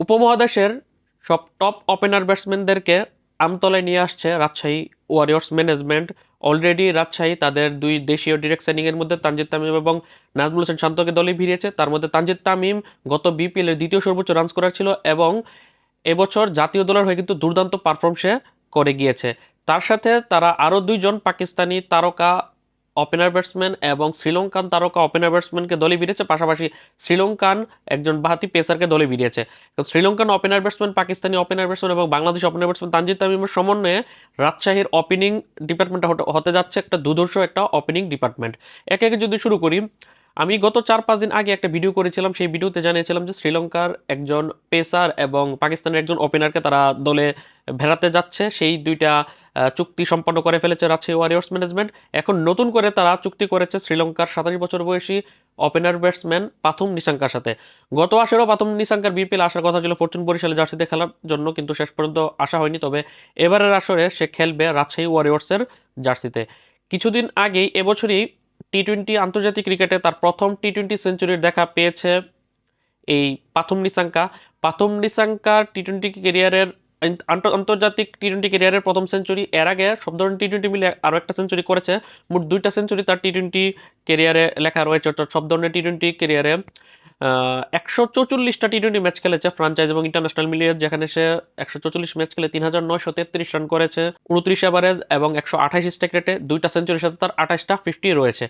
উপমহাদেশের সব top opener ব্যাটসম্যানদেরকে আমতলায় নিয়ে আসছে Rajshahi warriors management already Rajshahi তাদের দুই দেশীয় ডিরেক্ট সাইনিংয়ের মধ্যে তানজিদ তামিম এবং নাজমুল হোসেন শান্তকে দলে ভিড়িয়েছে। তার মধ্যে তানজিদ তামিম গত বিপিএলের দ্বিতীয় সর্বোচ্চ রান স্কোরার ছিল এবং এবছর জাতীয় দলের হয়ে কিন্তু দুর্দান্ত পারফর্ম সে করে গিয়েছে। তার সাথে তারা আরও দুইজন পাকিস্তানি তারকা ওপেনার ব্যাটসম্যান এবং শ্রীলঙ্কান তারকা ওপেনার ব্যাটসম্যানকে দলে ভিড়িয়েছে পাশাপাশি শ্রীলঙ্কান একজন বাহাতি পেসারকে দলে ভিড়িয়েছে Sri Lankan opener batsman Pakistani opener batsman এবং বাংলাদেশ ওপেনার ব্যাটসম্যান তানজিদ তামিমের সমন্বয়ে রাজশাহীর ওপেনিং ডিপার্টমেন্টটা হতে যাচ্ছে একটা দুর্ধর্ষ একটা ওপেনিং ডিপার্টমেন্ট একে একে যদি শুরু করি, আমি গত চার পাঁচ দিন আগে একটা ভিডিও করেছিলাম, সেই ভিডিওতে জানিয়েছিলাম যে শ্রীলঙ্কার একজন পেসার এবং পাকিস্তানের একজন ওপেনারকে তারা দলে ভেড়াতে যাচ্ছে। সেই দুইটা চুক্তি সম্পন্ন করে ফেলেছে রাজশাহী ওয়ারিয়র্স ম্যানেজমেন্ট এখন নতুন করে তারা চুক্তি করেছে শ্রীলঙ্কার সাতাশ বছর বয়সী ওপেনার ব্যাটসম্যান পাথুম নিশাঙ্কার সাথে। গত আসরেও পাথুম নিশাঙ্কার বিপিএল আসার কথা ছিল ফরচুন বরিশালে জার্সিতে খেলার জন্য, কিন্তু শেষ পর্যন্ত আসা হয়নি, তবে এবারের আসরে সে খেলবে রাজশাহী ওয়ারিয়র্সের জার্সিতে। কিছুদিন আগেই এবছরই টি টোয়েন্টি আন্তর্জাতিক ক্রিকেটে তার প্রথম টি টোয়েন্টি সেঞ্চুরির দেখা পেয়েছে এই পাথুম নিসাঙ্কা পাথুম নিসাঙ্কার টি টোয়েন্টি ক্যারিয়ারের আন্তর্জাতিক টি টোয়েন্টি ক্যারিয়ারের প্রথম সেঞ্চুরি এর আগে সব ধরনের টি টোয়েন্টি মিলে আরও একটা সেঞ্চুরি করেছে। মোট দুইটা সেঞ্চুরি তার টি টোয়েন্টি ক্যারিয়ারে লেখা রয়েছে, অর্থাৎ সব ধরনের টি টোয়েন্টি ক্যারিয়ারে একশো চৌচল্লিশটা টি টোয়েন্টি ম্যাচ খেলেছে ফ্রাঞ্চাইজ এবং ইন্টারন্যাশনাল মিলিয়ে, যেখানে সে একশো চৌচল্লিশ ম্যাচ খেলে তিন হাজার নয়শো তেত্রিশ রান করেছে। উনত্রিশ অ্যাভারেজ এবং একশো আঠাশ স্টেক রেটে দুইটা সেঞ্চুরির সাথে তার আঠাশটা ফিফটি রয়েছে।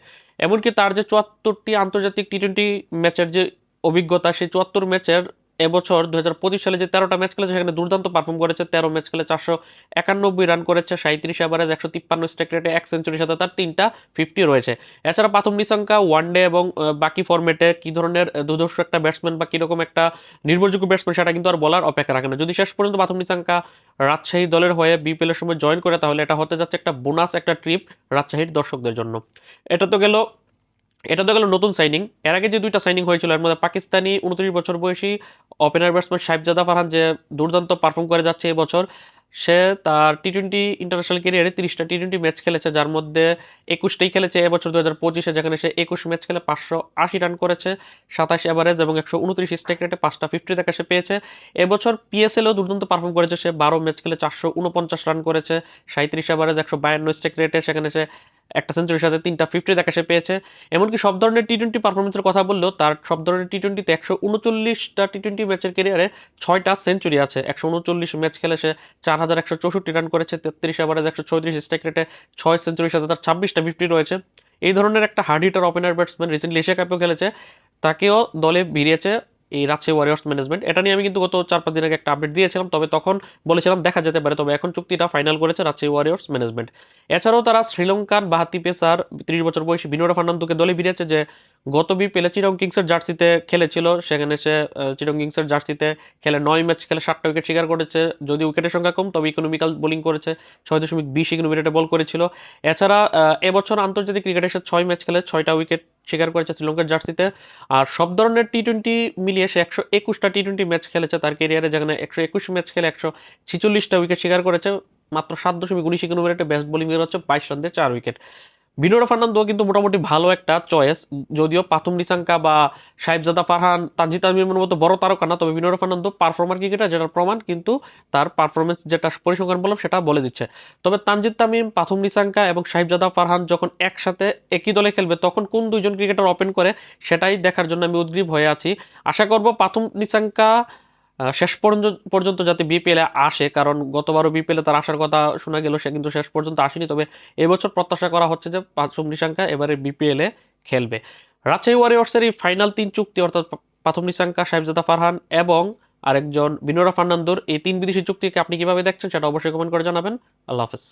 এমনকি তার যে চুয়াত্তরটি আন্তর্জাতিক টি টোয়েন্টি ম্যাচের যে অভিজ্ঞতা, সেই চুয়াত্তর ম্যাচের এবছর দু হাজার পঁচিশ সালে যে তেরোটা ম্যাচ খেলেছে, সেখানে দুর্দান্ত পারফর্ম করেছে। তেরো ম্যাচ খেলে চারশো একানব্বই রান করেছে সাঁত্রিশ অ্যাভারেজ একশো তিপ্পান্ন স্ট্রাইক রেটে এক সেঞ্চুরির সাথে তার তিনটা ফিফটি রয়েছে। এছাড়া প্রথম নিশাঙ্কা ওয়ান ডে এবং বাকি ফর্মেটে কি ধরনের দুর্ধর্ষ একটা ব্যাটসম্যান বা কীরকম একটা নির্ভরযোগ্য ব্যাটসম্যান সেটা কিন্তু আর বলার অপেক্ষা রাখে না। যদি শেষ পর্যন্ত প্রথম নিশাঙ্কা রাজশাহী দলের হয়ে বিপিএল এর সময় জয়েন করে, তাহলে এটা হতে যাচ্ছে একটা বোনাস একটা ট্রিপ রাজশাহীর দর্শকদের জন্য। এটা তো গেল এটা তো গেল নতুন সাইনিং এর আগে যে দুইটা সাইনিং হয়েছিল, এর মধ্যে পাকিস্তানি উনত্রিশ বছর বয়সী ওপেনার ব্যাটসম্যান সাহেবজাদা ফারহান যে দুর্দান্ত পারফর্ম করে যাচ্ছে এবছর সে তার টি টোয়েন্টি ইন্টারন্যাশনাল ক্যারিয়ারে তিরিশটা টি টোয়েন্টি ম্যাচ খেলেছে, যার মধ্যে একুশটাই খেলেছে এবছর দু হাজার পঁচিশে, যেখানে সে একুশ ম্যাচ খেলে পাঁচশো আশি রান করেছে, সাতাশ অ্যাভারেজ এবং একশো উনত্রিশ স্ট্রাইক রেটে পাঁচটা ফিফটি দেখা সে পেয়েছে। এবছর পিএসএলও দুর্দান্ত পারফর্ম করেছে, সে বারো ম্যাচ খেলে চারশো উনপঞ্চাশ রান করেছে সাঁত্রিশ অ্যাভারেজ একশো বায়ান্ন স্ট্রাইক রেটে সেখানে সে একটা সেঞ্চুরির সাথে তিনটা ফিফটি দেখা সে পেয়েছে। এমনকি সব ধরনের টি টোয়েন্টি পারফরমেন্সের কথা বললেও তার সব ধরনের টি টোয়েন্টিতে একশো উনচল্লিশটা টি টোয়েন্টি ম্যাচের কেরিয়ারে ছয়টা সেঞ্চুরি আছে। একশো উনচল্লিশ ম্যাচ খেলে সে চার হাজার একশো চৌষট্টি রান করেছে, তেত্রিশ ওভারেজ একশো ছয়ত্রিশ স্ট্রাইক রেটে ছয় সেঞ্চুরির সাথে তার ছাব্বিশটা ফিফটি রয়েছে। এই ধরনের একটা hard hitter opener batsman recently Asia কাপেও খেলেছে। তাকেও দলে ভিড়িয়েছে। এই রাজশাহী ওয়ারিয়ার্স ম্যানেজমেন্ট এটা নিয়ে আমি কিন্তু গত চার পাঁচ দিন আগে একটা আপডেট দিয়েছিলাম, তবে তখন বলেছিলাম দেখা যেতে পারে, তবে এখন চুক্তিটা ফাইনাল করেছে রাজশাহী ওয়ারিয়ার্স ম্যানেজমেন্ট এছাড়াও তারা শ্রীলঙ্কার বাহাতি পেসার, ত্রিশ বছর বয়সী বিনোরা ফার্নান্দোকে দলে ফিরেছে যে গত বিপিএলে চিরং কিংসের জার্সিতে খেলেছিল। সেখানে সে চিরং কিংসের জার্সিতে খেলে নয় ম্যাচ খেলে সাতটা উইকেট শিকার করেছে। যদি উইকেটের সংখ্যা কম, তবে ইকোনমিক্যাল বোলিং করেছে। ছয় দশমিক বিশ ইকোনমি বল করেছিল। এছাড়া এবছর আন্তর্জাতিক ক্রিকেটে সে ছয় ম্যাচ খেলে ছয়টা উইকেট শিকার করেছে শ্রীলঙ্কার জার্সিতে। আর সব ধরনের টি টোয়েন্টি মিলিয়ে সে একশো একুশটা টি টোয়েন্টি ম্যাচ খেলেছে তার কেরিয়ারে যেখানে একশো একুশ ম্যাচ খেলে একশো ছিচল্লিশটা উইকেট শিকার করেছে। মাত্র সাত দশমিক উনিশ ইকোনমি বেস্ট বোলিং হচ্ছে বাইশ রান দিয়ে চার উইকেট। বিনোরা ফার্নান্দো কিন্তু মোটামুটি ভালো একটা চয়েস যদিও পাথুম নিসাঙ্কা বা সাহেবজাদা ফারহান, তানজিদ তামিমের মতো বড় তারকা না, তবে বিনোরা ফার্নান্দো পারফর্মার ক্রিকেটার যেটার প্রমাণ কিন্তু তার পারফরমেন্স যেটা পরিসংখ্যান বললাম সেটা বলে দিচ্ছে। তবে তানজিদ তামিম, পাথুম নিসাঙ্কা এবং সাহেবজাদা ফারহান যখন একসাথে একই দলে খেলবে, তখন কোন দুইজন ক্রিকেটার ওপেন করে সেটাই দেখার জন্য আমি উদ্গ্রীব হয়ে আছি। আশা করব পাথুম নিসাঙ্কা শেষ পর্যন্ত যাতে বিপিএলে আসে, কারণ গতবারও বিপিএলে তার আসার কথা শোনা গেল, সে কিন্তু শেষ পর্যন্ত আসেনি। তবে এবছর প্রত্যাশা করা হচ্ছে যে পাঁচম নিশাঙ্কা এবারে বিপিএলে খেলবে। রাজশাহী ওয়ারিয়র্সের এই ফাইনাল তিন চুক্তি, অর্থাৎ প্রথম নিশাঙ্কা সাহেবজাদা ফারহান এবং আরেকজন বিনোরা ফার্নান্দোর, এই তিন বিদেশি চুক্তিকে আপনি কীভাবে দেখছেন সেটা অবশ্যই কমেন্ট করে জানাবেন। আল্লাহ হাফেজ।